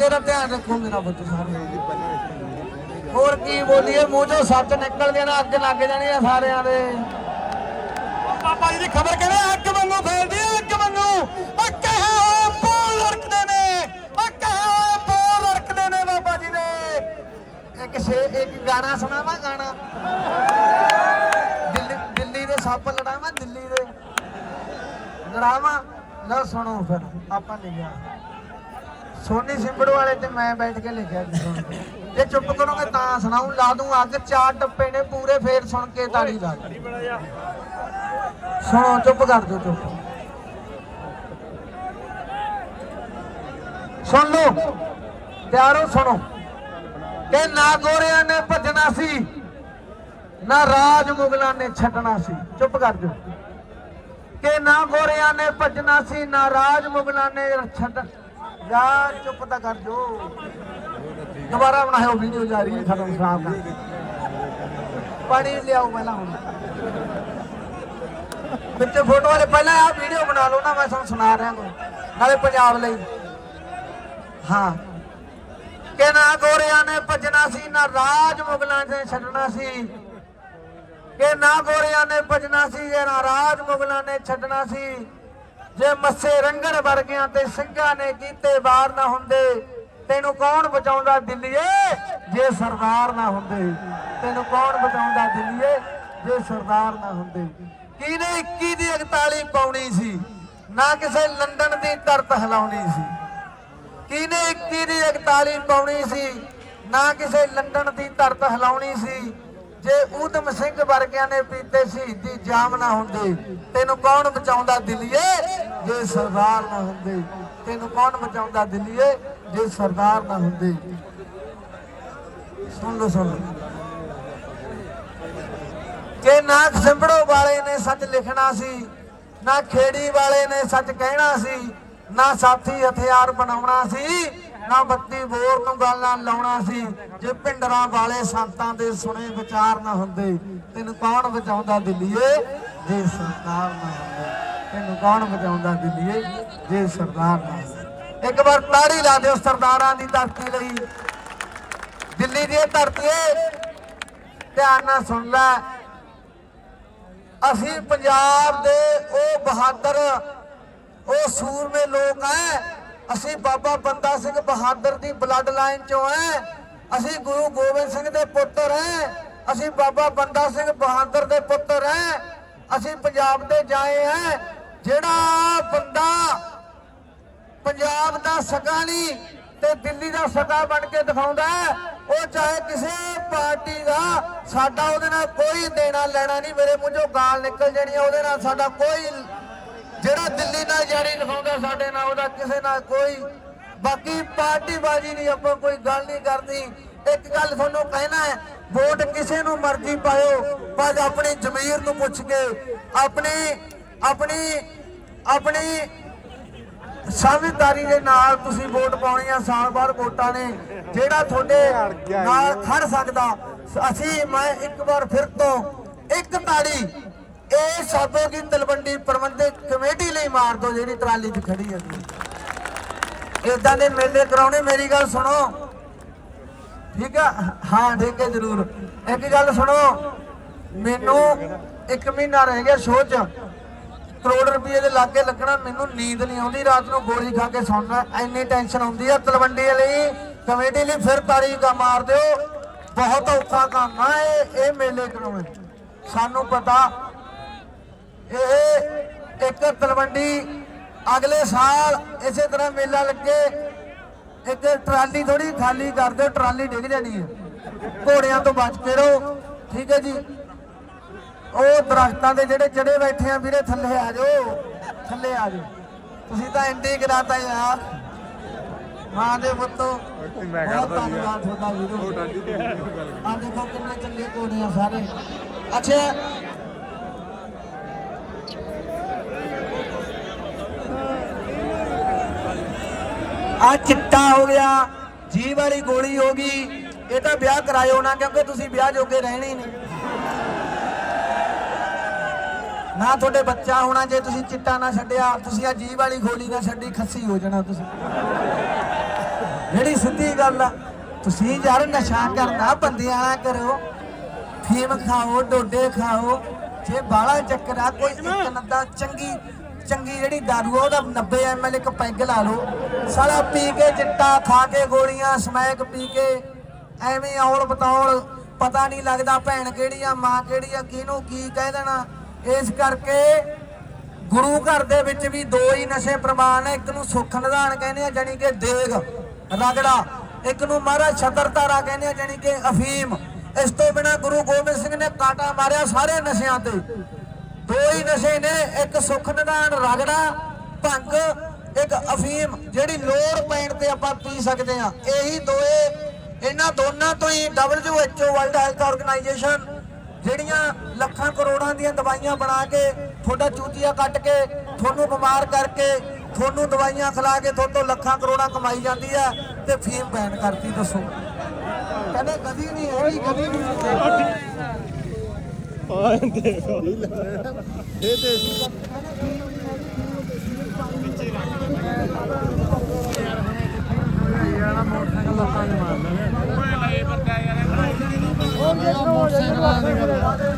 ਬੱਚੇ ਦਾ ਧਿਆਨ ਰੱਖੋ ਮੇਰਾ ਪੁੱਤ ਸਾਰੇ। ਹੋਰ ਕੀ ਬੋਲੀਏ ਮੂੰਹ ਚੋਂ ਸੱਚ ਨਿਕਲ ਜਾਣਾ ਅੱਗ ਲੱਗ ਜਾਣੀ ਆ ਸਾਰਿਆਂ ਦੇ। ਬਾਬਾ ਜੀ ਦੀ ਖਬਰ ਕਹਿੰਦੇ ਅੱਗ ਵਾਂਗੂ ਫੈਲਦੀ ਹੈ ਅੱਗ ਵਾਂਗੂ। ਅੱਗ ਹੈ ਪੋਲ ਲੜਕਦੇ ਨੇ ਅੱਗ ਹੈ ਪੋਲ ਲੜਕਦੇ ਨੇ ਬਾਬਾ ਜੀ ਦੇ। ਇੱਕ ਛੇ ਇੱਕ ਗਾਣਾ ਸੁਣਾਵਾ ਗਾਣਾ? ਦਿੱਲੀ ਦਿੱਲੀ ਦੇ ਸੱਪ ਲੜਾਵਾ ਦਿੱਲੀ ਦੇ। ਲੜਾਵਾ? ਲਓ ਸੁਣੋ ਫਿਰ ਆਪਾਂ ਲਿਖਿਆ ਸੋਨੀ ਸਿੰਬੜ ਵਾਲੇ ਤੇ ਮੈਂ ਬੈਠ ਕੇ ਲਿਖਿਆ ਜੀ ਸੁਣ ਜੇ ਚੁੱਪ ਕਰੋਗੇ ਤਾਂ ਸੁਣਾਉ ਲਾ ਦੂੰ ਅੱਗ, ਚਾਰ ਟੱਪੇ ਨੇ ਪੂਰੇ, ਫੇਰ ਸੁਣ ਕੇ ਤਾੜੀ ਲਾ ਸੁਣੋ, ਚੁੱਪ ਕਰ ਦਿਓ ਚੁੱਪ। ਸੁਣ ਲਓ, ਪਿਆਰੋ, ਸੁਣੋ। ਕਿ ਨਾ ਗੋਰਿਆਂ ਨੇ ਭੱਜਣਾ ਸੀ, ਨਾ ਰਾਜ ਮੁਗਲਾਂ ਨੇ ਛੱਡਣਾ ਸੀ। ਚੁੱਪ ਕਰ ਜਾ ਕਿ ਨਾ ਗੋਰਿਆਂ ਨੇ ਭੱਜਣਾ ਸੀ, ਨਾ ਰਾਜ ਮੁਗਲਾਂ ਨੇ ਛੱਡ ਯਾਰ ਚੁੱਪ ਤਾਂ ਕਰ ਜੋ। ਦੁਬਾਰਾ ਬਣਾਇਓ ਵੀਡੀਓ ਜਾ ਰਹੀ ਹੈ ਖਤਮ ਖਰਾਬ ਕਰ ਪਾਣੀ ਲਿਆਓ ਪਹਿਲਾਂ ਹੁਣ। ਵਿੱਚ ਫੋਟੋ ਵਾਲੇ ਪਹਿਲਾਂ ਆਹ ਵੀਡੀਓ ਬਣਾ ਲਓ ਨਾ, ਮੈਂ ਤੁਹਾਨੂੰ ਸੁਣਾ ਰਿਹਾ ਕੋਈ। ਨਾਲੇ ਪੰਜਾਬ ਲਈ। ਹਾਂ। ਕਿ ਨਾ ਗੋਰਿਆਂ ਨੇ ਭੱਜਣਾ ਸੀ, ਨਾ ਰਾਜ ਮੁਗਲਾਂ ਨੇ ਛੱਡਣਾ ਸੀ। ਕਿ ਨਾ ਗੋਰਿਆਂ ਨੇ ਭੱਜਣਾ ਸੀ, ਨਾ ਰਾਜ ਮੁਗਲਾਂ ਨੇ ਛੱਡਣਾ ਸੀ। ਜੇ ਮੱਸੇ ਰੰਗੜ ਵਰਗਿਆਂ ਤੇ ਸਿੰਘਾਂ ਨੇ ਕੀਤੇ ਬਾਰ ਨਾ ਹੁੰਦੇ, ਤੈਨੂੰ ਕੌਣ ਬਚਾਉਂਦਾ ਦਿੱਲੀਏ? ਜੇ ਸਰਦਾਰ ਨਾ ਹੁੰਦੇ, ਤੈਨੂੰ ਕੌਣ ਬਚਾਉਂਦਾ ਦਿੱਲੀਏ? ਜੇ ਸਰਦਾਰ ਨਾ ਹੁੰਦੇ। ਕਿਹਨੇ 21 ਦੀ 41 ਪਾਉਣੀ ਸੀ? ਨਾ ਕਿਸੇ ਲੰਡਨ ਦੀ ਤਰਤ ਹਿਲਾਉਣੀ ਸੀ। ਕਿਹਨੇ 21 ਦੀ 41 ਪਾਉਣੀ ਸੀ? ਨਾ ਕਿਸੇ ਲੰਡਨ ਦੀ ਧਰਤ ਹਿਲਾਉਣੀ ਸੀ। ਜੇ ਊਧਮ ਸਿੰਘ ਵਰਗਿਆਂ ਨੇ ਪੀਤੇ ਸ਼ਹੀਦੀ ਜਾਮ ਨਾ ਹੁੰਦੇ, ਤੈਨੂੰ ਕੌਣ ਬਚਾਉਂਦਾ ਦਿੱਲੀਏ? ਜੇ ਸਰਦਾਰ ਨਾ ਹੁੰਦੇ, ਤੈਨੂੰ ਕੌਣ ਬਚਾਉਂਦਾ ਦਿੱਲੀਏ? ਜੇ ਸਰਦਾਰ ਨਾ ਹੁੰਦੇ। ਸੁਣ ਲਓ ਸੁਣ ਲਓ। ਕਿ ਨਾ ਸਿੰਬੜੋ ਵਾਲੇ ਨੇ ਸੱਚ ਲਿਖਣਾ ਸੀ, ਨਾ ਖੇੜੀ ਵਾਲੇ ਨੇ ਸੱਚ ਕਹਿਣਾ ਸੀ, ਨਾ ਸਾਥੀ ਹਥਿਆਰ ਬਣਾਉਣਾ ਸੀ ਨਾ ਬੱਤੀ ਬੋਰ ਤੋਂ ਗੱਲਾਂ ਲਾਉਣਾ ਸੀ। ਜੇ ਪਿੰਡਰਾਂ ਵਾਲੇ ਸੰਤਾਂ ਦੇ ਸੁਣੇ ਵਿਚਾਰ ਨਾ ਹੁੰਦੇ, ਤੈਨੂੰ ਕੌਣ ਬਚਾਉਂਦਾ ਦਿੱਲੀਏ? ਜੇ ਸਰਦਾਰ ਨਾ ਹੁੰਦੇ, ਤੈਨੂੰ ਕੌਣ ਬਚਾਉਂਦਾ ਦਿੱਲੀਏ? ਜੇ ਸਰਦਾਰ ਨਾ ਹੁੰਦੇ। ਇੱਕ ਵਾਰ ਤਾੜੀ ਲਾ ਦਿਓ ਸਰਦਾਰਾਂ ਦੀ ਧਰਤੀ ਲਈ। ਦਿੱਲੀ ਦੀ ਇਹ ਧਰਤੀ ਏ ਧਿਆਨ ਨਾਲ ਸੁਣ ਲੈ। ਅਸੀਂ ਪੰਜਾਬ ਦੇ ਉਹ ਬਹਾਦਰ, ਉਹ ਸੂਰਮੇ ਲੋਕ ਐ ਅਸੀਂ ਬਾਬਾ ਬੰਦਾ ਸਿੰਘ ਬਹਾਦਰ ਦੀ ਬਲੱਡ ਲਾਈਨ ਚੋਂ ਐ। ਅਸੀਂ ਗੁਰੂ ਗੋਬਿੰਦ ਸਿੰਘ ਦੇ ਪੁੱਤਰ ਐ। ਅਸੀਂ ਬਾਬਾ ਬੰਦਾ ਸਿੰਘ ਬਹਾਦਰ ਦੇ ਪੁੱਤਰ ਐ। ਅਸੀਂ ਪੰਜਾਬ ਦੇ ਜਾਏ ਐ। ਜਿਹੜਾ ਬੰਦਾ ਪੰਜਾਬ ਦਾ ਸਕਾ ਨਹੀਂ ਤੇ ਦਿੱਲੀ ਦਾ ਸਕਾ ਬਣ ਕੇ ਦਿਖਾਉਂਦਾ ਉਹ ਚਾਹੇ ਕਿਸੇ ਪਾਰਟੀ ਦਾ ਸਾਡਾ ਉਹਦੇ ਨਾਲ ਕੋਈ ਦੇਣਾ ਲੈਣਾ ਨਹੀਂ। ਮੇਰੇ ਮੂੰਹ ਗਾਲ ਨਿਕਲ ਜਾਣੀ ਹੈ, ਉਹਦੇ ਨਾਲ ਸਾਡਾ ਕੋਈ ਜਿਹੜਾ ਦਿੱਲੀ ਨਾਲ ਯਾਰੀ ਦਿਖਾਉਂਦਾ ਸਾਡੇ ਨਾਲ, ਉਹਦਾ ਕਿਸੇ ਨਾਲ ਕੋਈ, ਬਾਕੀ ਪਾਰਟੀ ਬਾਜੀ ਨਹੀਂ ਆਪਾਂ ਕੋਈ ਗੱਲ ਨਹੀਂ ਕਰਦੀ ਇੱਕ ਗੱਲ ਤੁਹਾਨੂੰ ਕਹਿਣਾ ਹੈ, ਵੋਟ ਕਿਸੇ ਨੂੰ ਮਰਜ਼ੀ ਪਾਇਓ, ਪਰ ਆਪਣੀ ਜ਼ਮੀਰ ਨੂੰ ਪੁੱਛ ਕੇ, ਆਪਣੀ ਆਪਣੀ ਆਪਣੀ ਸਮਝਦਾਰੀ ਦੇ ਨਾਲ ਤੁਸੀਂ ਵੋਟ ਪਾਉਣੀ ਆ, ਸਾਲ ਬਾਅਦ ਵੋਟਾਂ ਨੇ। ਜਿਹੜਾ ਤੁਹਾਡੇ ਨਾਲ ਖੜ ਸਕਦਾ, ਅਸੀਂ, ਮੈਂ ਇੱਕ ਵਾਰ ਫਿਰ ਤੋਂ ਇੱਕ ਤਾੜੀ ਇਹ ਸਾਬੋ ਕੀ ਤਲਵੰਡੀ ਪ੍ਰਬੰਧਕ ਕਮੇਟੀ ਲਈ ਮਾਰ ਦੋ, ਜਿਹੜੀ ਟਰਾਲੀ 'ਚ ਖੜੀ ਹੈ ਇਦਾਂ ਦੇ ਮੇਲੇ ਕਰਾਉਣੇ, ਮੇਰੀ ਗੱਲ ਸੁਣੋ। ਠੀਕ ਆ? ਹਾਂ, ਠੀਕ ਹੈ, ਜ਼ਰੂਰ। ਇੱਕ ਗੱਲ ਸੁਣੋ, ਮੈਨੂੰ ਇੱਕ ਮਹੀਨਾ ਰਹਿ ਗਿਆ ਸ਼ੋਅ 'ਚ। ਕਰੋੜ ਰੁਪਏ ਦੇ ਲਾਗੇ ਲੱਗਣਾ, ਮੈਨੂੰ ਨੀਂਦ ਨਹੀਂ ਆਉਂਦੀ, ਰਾਤ ਨੂੰ ਗੋਲੀ ਖਾ ਕੇ ਸੌਣਾ ਐਨੀ ਟੈਨਸ਼ਨ ਆਉਂਦੀ ਆ ਤਲਵੰਡੀ ਲਈ ਕਮੇਟੀ ਲਈ ਫਿਰ ਤਾਰੀਖ ਆ ਮਾਰ ਦਿਓ। ਬਹੁਤ ਔਖਾ ਕੰਮ ਆ ਇਹ ਮੇਲੇ ਕਰਾਉਣੇ। ਸਾਨੂੰ ਪਤਾ ਇਹ ਇੱਕ ਤਲਵੰਡੀ ਅਗਲੇ ਸਾਲ ਇਸੇ ਤਰ੍ਹਾਂ ਮੇਲਾ ਲੱਗੇ। ਇੱਕ ਟਰਾਲੀ ਥੋੜੀ ਖਾਲੀ ਕਰ ਦਿਓ ਟਰਾਲੀ ਡਿੱਗ ਜਾਣੀ ਹੈ। ਘੋੜਿਆਂ ਤੋਂ ਬਚ ਕੇ ਰਹੋ ਠੀਕ ਹੈ ਜੀ। ਉਹ ਦਰਖਤਾਂ ਦੇ ਜਿਹੜੇ ਚੜੇ ਬੈਠੇ ਆ ਵੀਰੇ ਥੱਲੇ ਆ ਜਾਓ ਥੱਲੇ ਆ ਜਾਓ। ਤੁਸੀਂ ਤਾਂ ਇੰਡੀ ਕਰਾਤਾ ਯਾਰ ਮਾਂ ਦੇ ਪੁੱਤੋ ਮੈਂ ਕਰਦਾ ਧੰਨਵਾਦ ਤੁਹਾਡਾ ਵੀਰੋ। ਆ ਦੇਖੋ ਕਿੰਨੇ ਚੱਲੇ ਘੋੜੇ ਆ ਸਾਰੇ। ਅੱਛਾ ਆ ਚਿੱਟਾ ਹੋ ਗਿਆ ਜੀ ਵਾਲੀ ਗੋਲੀ ਹੋ ਗਈ, ਇਹ ਤਾਂ ਵਿਆਹ ਕਰਾਇਓ ਨਾ, ਕਿਉਂਕਿ ਤੁਸੀਂ ਵਿਆਹ ਜੋਗੇ ਰਹਿਣੇ ਹੀ ਨਹੀਂ। ਨਾ ਤੁਹਾਡੇ ਬੱਚਾ ਹੋਣਾ, ਜੇ ਤੁਸੀਂ ਚਿੱਟਾ ਨਾ ਛੱਡਿਆ, ਤੁਸੀਂ ਆ ਜੀਵ ਵਾਲੀ ਗੋਲੀ ਨਾ ਛੱਡੀ, ਖੱਸੀ ਹੋ ਜਾਣਾ ਤੁਸੀਂ। ਜਿਹੜੀ ਸਿੱਧੀ ਗੱਲ ਆ, ਤੁਸੀਂ ਯਾਰ ਨਸ਼ਾ ਕਰਨਾ, ਬੰਦਿਆਂ ਕਰੋ ਫੀਮ ਖਾਓ, ਡੋਡੇ ਖਾਓ ਜੇ ਬਾਲਾ ਚੱਕਰ ਆ ਕੋਈ ਇੱਕ ਨੱਦਾ ਚੰਗੀ ਚੰਗੀ ਜਿਹੜੀ ਦਾਰੂ ਆ ਉਹਦਾ 90 ਐਮਐਲ ਇੱਕ ਪੈਗ ਲਾ ਲਓ। ਸਾਲਾ ਪੀ ਕੇ ਚਿੱਟਾ ਖਾ ਕੇ ਗੋਲੀਆਂ ਸਮੈਕ ਪੀ ਕੇ ਐਵੇਂ ਔਲ ਬਤੌਲ ਪਤਾ ਨਹੀਂ ਲੱਗਦਾ ਭੈਣ ਕਿਹੜੀ ਆ ਮਾਂ ਕਿਹੜੀ ਆ ਕਿਹਨੂੰ ਕੀ ਕਹਿ ਦੇਣਾ। ਇਸ ਕਰਕੇ ਗੁਰੂ ਘਰ ਦੇ ਵਿੱਚ ਵੀ ਦੋ ਹੀ ਨਸ਼ੇ ਪ੍ਰਮਾਨ ਹੈ ਇੱਕ ਨੂੰ ਸੁੱਖ ਨਿਧਾਨ ਕਹਿੰਦੇ ਆ ਜਾਨੀ ਕਿ ਦੇਗ ਰਗੜਾ ਇੱਕ ਨੂੰ ਮਹਾਰਾਜ ਛਤਰਤਾਰਾ ਕਹਿੰਦੇ ਆ ਜਾਨੀ ਕਿ ਅਫੀਮ। ਇਸ ਤੋਂ ਬਿਨਾ ਗੁਰੂ ਗੋਬਿੰਦ ਸਿੰਘ ਨੇ ਕਾਟਾ ਮਾਰਿਆ ਸਾਰੇ ਨਸ਼ਿਆਂ ਤੇ। ਦੋ ਹੀ ਨਸ਼ੇ ਨੇ, ਇੱਕ ਸੁੱਖ ਨਿਦਾਨ ਰਗੜਾ, ਭੰਗ, ਇੱਕ ਅਫੀਮ, ਜਿਹੜੀ ਲੋੜ ਪੈਣ ਤੇ ਆਪਾਂ ਪੀ ਸਕਦੇ ਆ ਇਹੀ ਦੋਏ, ਇਹਨਾਂ ਦੋਨਾਂ ਤੋਂ ਹੀ WHO ਵਰਲਡ ਹੈਲਥ ਆਰਗੇਨਾਈਜੇਸ਼ਨ ਜਿਹੜੀਆਂ ਲੱਖਾਂ ਕਰੋੜਾਂ ਦੀਆਂ ਦਵਾਈਆਂ ਬਣਾ ਕੇ, ਤੁਹਾਡਾ ਚੂਤੀਆ ਕੱਟ ਕੇ, ਤੁਹਾਨੂੰ ਬਿਮਾਰ ਕਰਕੇ, ਤੁਹਾਨੂੰ ਦਵਾਈਆਂ ਖਿਲਾ ਕੇ, ਤੁਹਾਡੇ ਤੋਂ ਲੱਖਾਂ ਕਰੋੜਾਂ ਕਮਾਈ ਜਾਂਦੀ ਆ ਤੇ ਫੀਮ ਬੈਨ ਕਰਤੀ, ਦੱਸੋ। ਕਹਿੰਦਾ ਕਦੀ ਨਹੀਂ ਹੈਗੀ ਕਦੀ ਵੀ ਆਏ ਦੇਖੋ। ਇਹ ਤੇ ਪਿੱਛੇ ਰੱਖ ਯਾਰ ਹੁਣੇ ਕਿੱਥੇ ਯਾਰ ਆ? ਮੋਟਰਸਾਈਕਲ ਲੋਕਾਂ ਨੇ ਮਾਰਦਾ ਓਏ ਲੈ ਬੰਦਾ ਯਾਰ ਮੋਟਰਸਾਈਕਲ ਆ? ਦੇ